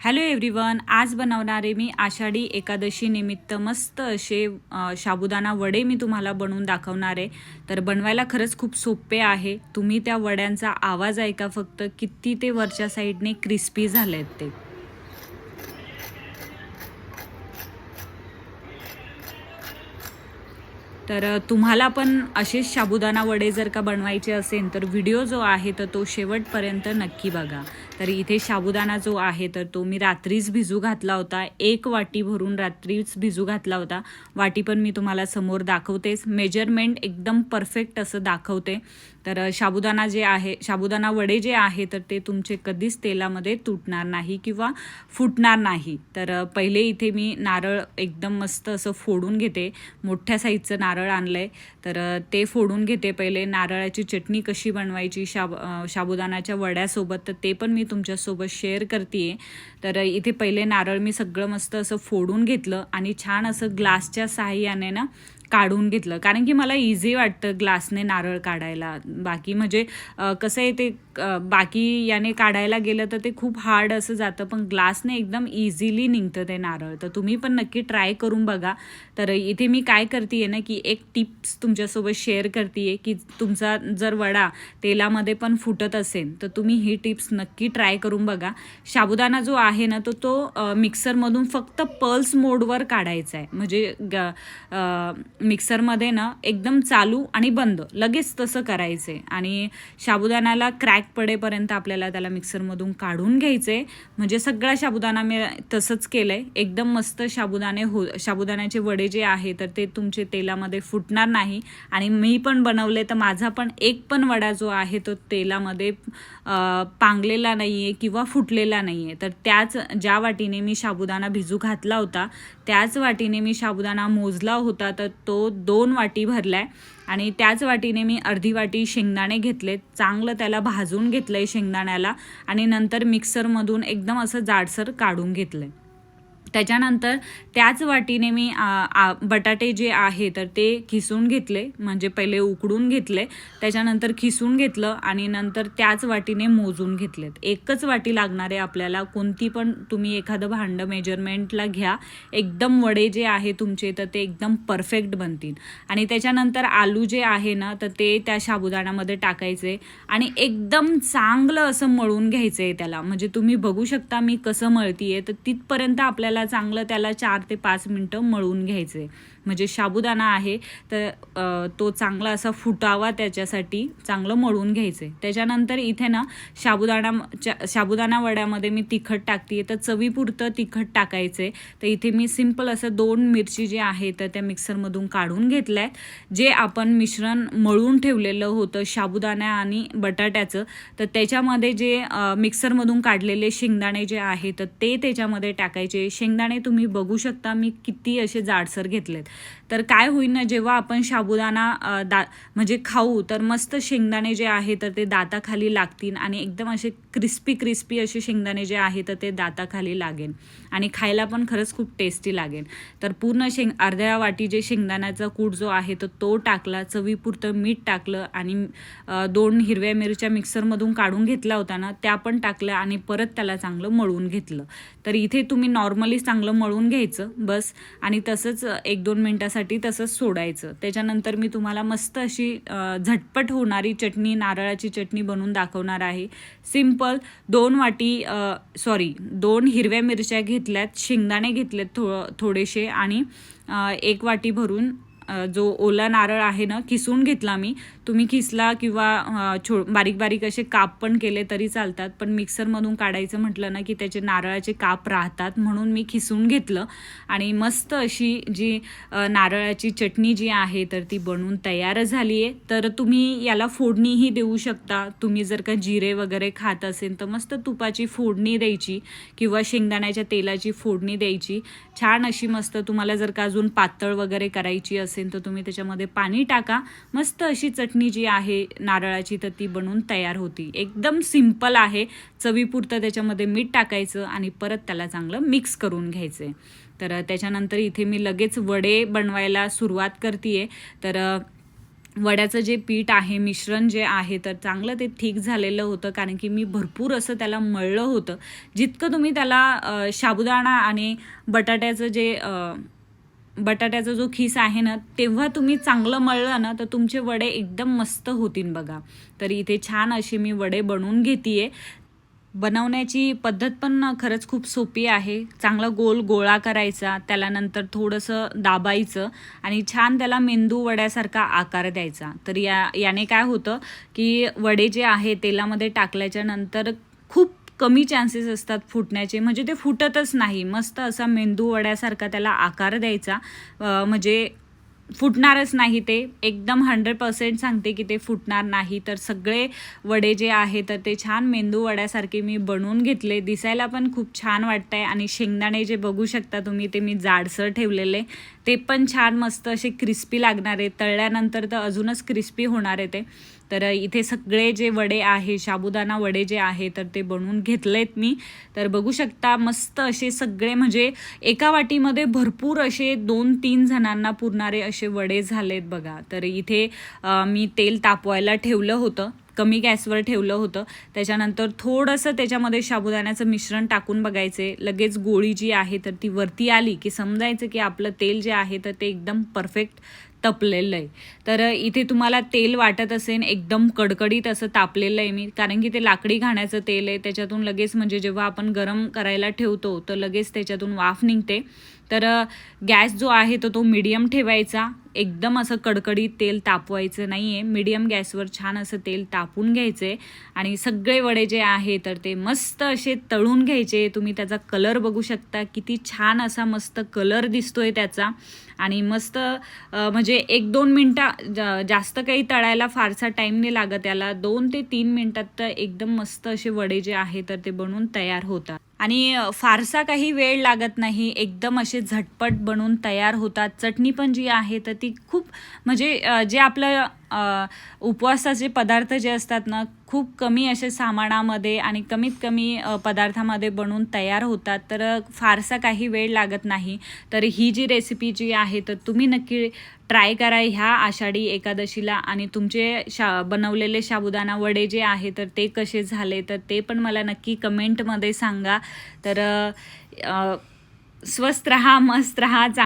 Hello everyone आज बनवणारे मी आषाढी एकादशी निमित्त मस्त असे अ, साबुदाणा वडे मी तुम्हाला बनवून दाखवणार आहे. तर बनवायला खरंच खूप सोपे आहे. तुम्ही त्या वड्यांचा आवाज ऐका फक्त. किती ते वरच्या साईडने क्रिस्पी झाले आहेत ते. तर तुम्हाला पण असेच साबुदाणा वडे जर का बनवायचे असेल तर व्हिडिओ जो आहे तर तो शेवटपर्यंत नक्की बघा. तर इथे साबुदाणा जो आहे तर तो मी रात्रीच भिजू घातला होता. एक वाटी भरून रात्रीच भिजू घातला होता. वाटी पण मी तुम्हाला समोर दाखवतेच. मेजरमेंट एकदम परफेक्ट असं दाखवते. तर साबुदाणा जे आहे साबुदाणा वडे जे आहे तर ते तुमचे कधीच तेलामध्ये तुटणार नाही किंवा फुटणार नाही. तर पहिले इथे मी नारळ एकदम मस्त असं फोडून घेते. मोठ्या साईजचं नारळ आणलं आहे तर ते फोडून घेते पहिले. नारळाची चटणी कशी बनवायची शाब अ, साबुदाण्याच्या वड्यासोबत तर ते पण मी तुमच्यासोबत शेअर करते तर इथे पहिले नारळ मी सगळं मस्त असं फोडून घेतलं आणि छान असं ग्लासच्या साहाय्याने ना काढून घेतलं. कारण की मला इझी वाटतं ग्लासने नारळ काढायला. बाकी म्हणजे कसं आहे ते बाकी याने काढायला गेलं तर ते खूप हार्ड असं जातं. पण ग्लासने एकदम इझिली निघतं ते नारळ. तर तुम्ही पण नक्की ट्राय करून बघा. तर इथे मी काय करते ना की एक टिप्स तुमच्यासोबत शेअर करते की तुमचा जर वडा तेलामध्ये पण फुटत असेल तर तुम्ही ही टिप्स नक्की ट्राय करून बघा. साबुदाणा जो आहे ना तो तो मिक्सरमधून फक्त पल्स मोडवर काढायचा आहे म्हणजे ग मिक्सरमध्ये ना एकदम चालू आणि बंद लगेच तसं करायचं. आहे आणि साबुदाण्याला क्रॅक पडेपर्यंत आपल्याला त्याला मिक्सरमधून काढून घ्यायचं. आहे म्हणजे सगळा साबुदाणा मी तसंच केलं आहे एकदम मस्त साबुदाणे हो साबुदाण्याचे वडे जे आहे तर ते तुमचे तेलामध्ये फुटणार नाही. आणि मी पण बनवले तर माझा पण एक पण वडा जो आहे तो तेलामध्ये पांगलेला नाही आहे किंवा फुटलेला नाही आहे तर त्याच ज्या वाटीने मी साबुदाणा भिजू घातला होता त्याच वाटीने मी साबुदाणा मोजला होता तर तो दोन वाटी भरला आहे आणि त्याच वाटीने मी अर्धी वाटी शेंगदाणे घेतलेत चांगलं त्याला भाजून घेतलं आहे शेंगदाण्याला. आणि नंतर मिक्सरमधून एकदम असं जाडसर काढून घेतलं आहे त्याच्यानंतर त्याच वाटीने मी आ, आ, बटाटे जे आहे तर ते खिसून घेतले. म्हणजे पहिले उकडून घेतले त्याच्यानंतर खिसून घेतलं आणि नंतर त्याच वाटीने मोजून घेतलेत. एकच वाटी लागणार आहे आपल्याला. कोणती पण तुम्ही एखादं भांडं मेजरमेंटला घ्या. एकदम वडे जे आहे तुमचे तर ते एकदम परफेक्ट बनतील. आणि त्याच्यानंतर आलू जे आहे ना तर ते त्या साबुदाण्यामध्ये टाकायचे आणि एकदम चांगलं असं मळून घ्यायचं आहे त्याला. म्हणजे तुम्ही बघू शकता मी कसं मळतीये तर तिथपर्यंत आपल्याला चांगलं त्याला चार ते पाच मिनटं मळून घ्यायचे. म्हणजे साबुदाणा आहे तर तो चांगला असा फुटावा त्याच्यासाठी चांगलं मळून घ्यायचे. त्याच्यानंतर इथे ना साबुदाणा च्या- साबुदाणा वड्यामध्ये मी तिखट टाकते तर चवीपुरतं तिखट टाकायचे. तर इथे मी सिंपल असं दोन मिरची जे आहे तर त्या मिक्सरमधून काढून घेतल्या आहेत जे आपण मिश्रण मळून ठेवलेलं होतं साबुदाणा आणि बटाट्याचं तर त्याच्यामध्ये जे मिक्सरमधून काढलेले शेंगदाणे जे आहे तर ते त्याच्यामध्ये टाकायचे. शेंगदाणे तुम्ही बघू शकता मी किती असे जाडसर घेतलेत. तर काय होईल ना जेव्हा आपण साबुदाणा दा म्हणजे खाऊ तर मस्त शेंगदाणे जे आहे तर ते दाताखाली लागतील आणि एकदम असे क्रिस्पी क्रिस्पी असे शेंगदाणे जे आहे तर ते दाताखाली लागेल आणि खायला पण खरंच खूप टेस्टी लागेल. तर पूर्ण शेंग अर्ध्या वाटी जे शेंगदाण्याचा कूट जो आहे तर तो टाकला चवीपुरतं मीठ टाकलं आणि दोन हिरव्या मिरच्या मिक्सरमधून काढून घेतला होता ना त्या पण टाकल्या आणि परत त्याला चांगलं मळून घेतलं. तर इथे तुम्ही नॉर्मली चांगलं मळून घ्यायचं बस आणि तसंच एक दोन मिनटासाठी तसंच सोडायचं. त्याच्यानंतर मी तुम्हाला मस्त अशी झटपट होणारी चटणी नारळाची चटणी बनवून दाखवणार आहे. सिंपल दोन वाटी सॉरी दोन हिरव्या मिरच्या घेतल्यात शेंगदाणे घेतलेत थो थोडेसे आणि एक वाटी भरून जो ओला नारळ आहे ना किसून घेतला मी. तुम्ही किसला किंवा छो बारीक बारीक असे काप पण केले तरी चालतात. पण मिक्सरमधून काढायचं म्हटलं ना की त्याचे नारळाचे काप राहतात म्हणून मी खिसून घेतलं. आणि मस्त अशी जी नारळाची चटणी जी आहे तर ती बनवून तयार झाली आहे तर तुम्ही याला फोडणीही देऊ शकता. तुम्ही जर का जिरे वगैरे खात असेल तर मस्त तुपाची फोडणी द्यायची किंवा शेंगदाण्याच्या तेलाची फोडणी द्यायची. छान अशी मस्त तुम्हाला जर का अजून पातळ वगैरे करायची असेल तर तुम्ही त्याच्यामध्ये पाणी टाका. मस्त अशी चटणी जी आहे नारळाची तर ती बनवून तयार होती. एकदम सिंपल आहे. चवीपुरतं त्याच्यामध्ये मीठ टाकायचं आणि परत त्याला चांगलं मिक्स करून घ्यायचं. तर त्याच्यानंतर इथे मी लगेच वडे बनवायला सुरुवात करते तर वड्याचं जे पीठ आहे मिश्रण जे आहे तर चांगलं ते ठीक झालेलं होतं. कारण की मी भरपूर असं त्याला मळलं होतं. जितकं तुम्ही त्याला साबुदाणा आणि बटाट्याचं जे बटाट्याचा जो खीस आहे ना तेव्हा तुम्ही चांगलं मळलं ना तर तुमचे वडे एकदम मस्त होतील बघा. तर इथे छान असे मी वडे बनवून घेते बनवण्याची पद्धत पण खरंच खूप सोपी आहे. चांगला गोल गोळा करायचा त्याला नंतर थोडंसं दाबायचं आणि छान त्याला मेंदू वड्यासारखा आकार द्यायचा. तर या याने काय होतं की वडे जे आहे तेलामध्ये टाकल्याच्या नंतर कमी चान्सेस असतात फुटण्याचे. म्हणजे ते फुटतच नाही. मस्त असा मेंदू वड्यासारखा त्याला आकार द्यायचा. म्हणजे फुटणारच नाही ते. एकदम हंड्रेड पर्सेंट सांगते की ते फुटणार नाही. तर सगळे वडे जे आहे तर ते छान मेंदू वड्यासारखे मी बनवून घेतले. दिसायला पण खूप छान वाटतं आहे आणि शेंगदाणे जे बघू शकता तुम्ही ते मी जाडसर ठेवलेले. ते पण छान मस्त असे क्रिस्पी लागणार आहे तळल्यानंतर तर अजूनच क्रिस्पी होणार आहे ते. तर इथे सगळे जे वडे आहे साबुदाणा वडे जे आहे तर ते बनवून घेतलेत मी. तर बघू शकता मस्त असे सगळे म्हणजे एका वाटीमध्ये भरपूर असे दोन तीन जणांना पुरणारे असे वडे झालेत बघा. तर इथे मी तेल तापवायला ठेवलं होतं. कमी गॅसवर ठेवलं होतं. त्याच्यानंतर थोडंसं त्याच्यामध्ये साबुदाण्याचं मिश्रण टाकून बघायचे. लगेच गोळी जी आहे तर ती वरती आली की समजायचं की आपलं तेल जे आहे तर ते एकदम परफेक्ट तपलेलं आहे. तर इथे तुम्हाला तेल वाटत असेल एकदम कडकडीत असं तापलेलं आहे मी. कारण की ते लाकडी घाण्याचं तेल आहे. त्याच्यातून लगेच म्हणजे जेव्हा आपण गरम करायला ठेवतो तर लगेच त्याच्यातून वाफ निघते. तर गॅस जो आहे तो तो मीडियम ठेवायचा. एकदम असं कडकडीत तेल तापवायचं नाही आहे मीडियम गॅसवर छान असं तेल तापून घ्यायचं आहे आणि सगळे वडे जे आहे तर ते मस्त असे तळून घ्यायचे. तुम्ही त्याचा कलर बघू शकता. किती छान असा मस्त कलर दिसतो आहे त्याचा. आणि मस्त म्हणजे एक दोन मिनटं जा- जास्त काही तळायला फारसा टाईम नाही लागत. याला दोन ते तीन मिनटात तर एकदम मस्त असे वडे जे आहे तर ते बनवून तयार होतात. आणि फारसा काही वेळ लागत नाही. एकदम असे झटपट बनवून तयार होतात. चटणी पण जी आहे तर ती खूप म्हणजे जे आपलं उपवासाचे पदार्थ जे असतात ना खूप कमी असे सामानामध्ये आणि कमीत कमी पदार्थामध्ये बनवून तयार होतात. तर फारसा काही वेळ लागत नाही. तर ही जी रेसिपी जी आहे तर तुम्ही नक्की ट्राय करा ह्या आषाढी एकादशीला. आणि तुमचे शा बनवलेले साबुदाणा वडे जे आहे तर ते कसे झाले तर ते पण मला नक्की कमेंटमध्ये सांगा. तर स्वस्त रहा मस्त रहा